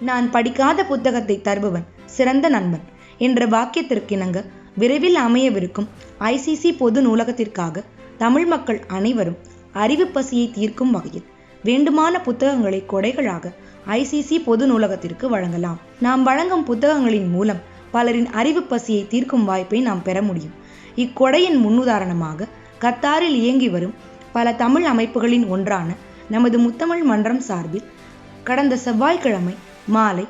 நான் படிக்காத புத்தகத்தை தருபவன் சிறந்த நண்பன் என்ற வாக்கியத்திற்கிணங்க விரைவில் அமையவிருக்கும் ஐசிசி பொது நூலகத்திற்காக தமிழ் மக்கள் அனைவரும் அறிவு பசியை தீர்க்கும் வகையில் வேண்டுமான புத்தகங்களை கொடைகளாக ஐசிசி பொது நூலகத்திற்கு வழங்கலாம். நாம் வழங்கும் புத்தகங்களின் மூலம் பலரின் அறிவு பசியை தீர்க்கும் வாய்ப்பை நாம் பெற முடியும். இக்கொடையின் முன்னுதாரணமாக கத்தாரில் இயங்கி வரும் பல தமிழ் அமைப்புகளின் ஒன்றான நமது முத்தமிழ் மன்றம் சார்பில் கடந்த செவ்வாய்க்கிழமை மாலை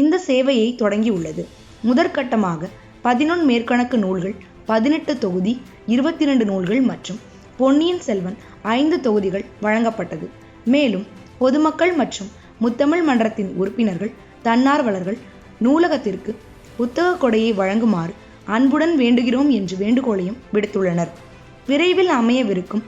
இந்த சேவையை தொடங்கியுள்ளது. முதற்கட்டமாக பதினொன் மேற்கணக்கு நூல்கள் பதினெட்டு தொகுதி இருபத்தி ரெண்டு நூல்கள் மற்றும் பொன்னியின் செல்வன் ஐந்து தொகுதிகள் வழங்கப்பட்டது. மேலும் பொதுமக்கள் மற்றும் முத்தமிழ் மன்றத்தின் உறுப்பினர்கள் தன்னார்வலர்கள் நூலகத்திற்கு புத்தக கொடையை வழங்குமாறு அன்புடன் வேண்டுகிறோம் என்று வேண்டுகோளையும் விடுத்துள்ளனர். விரைவில் அமையவிருக்கும்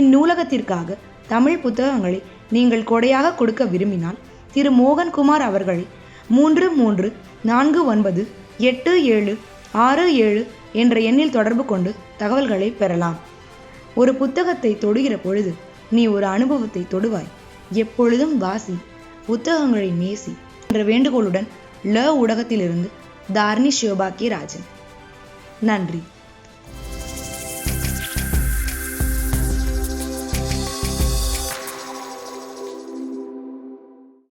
இந்நூலகத்திற்காக தமிழ் புத்தகங்களை நீங்கள் கொடையாக கொடுக்க விரும்பினால் திரு. மோகன்குமார் அவர்களை மூன்று மூன்று நான்கு ஒன்பது எட்டு ஏழு ஆறு ஏழு என்ற எண்ணில் தொடர்பு கொண்டு தகவல்களை பெறலாம். ஒரு புத்தகத்தை தொடுகிற பொழுது நீ ஒரு அனுபவத்தை தொடுவாய். எப்பொழுதும் வாசி புத்தகங்களை நேசி என்ற வேண்டுகோளுடன் ல ஊடகத்திலிருந்து தார்னி சிவபாக்கிய ராஜன் நன்றி.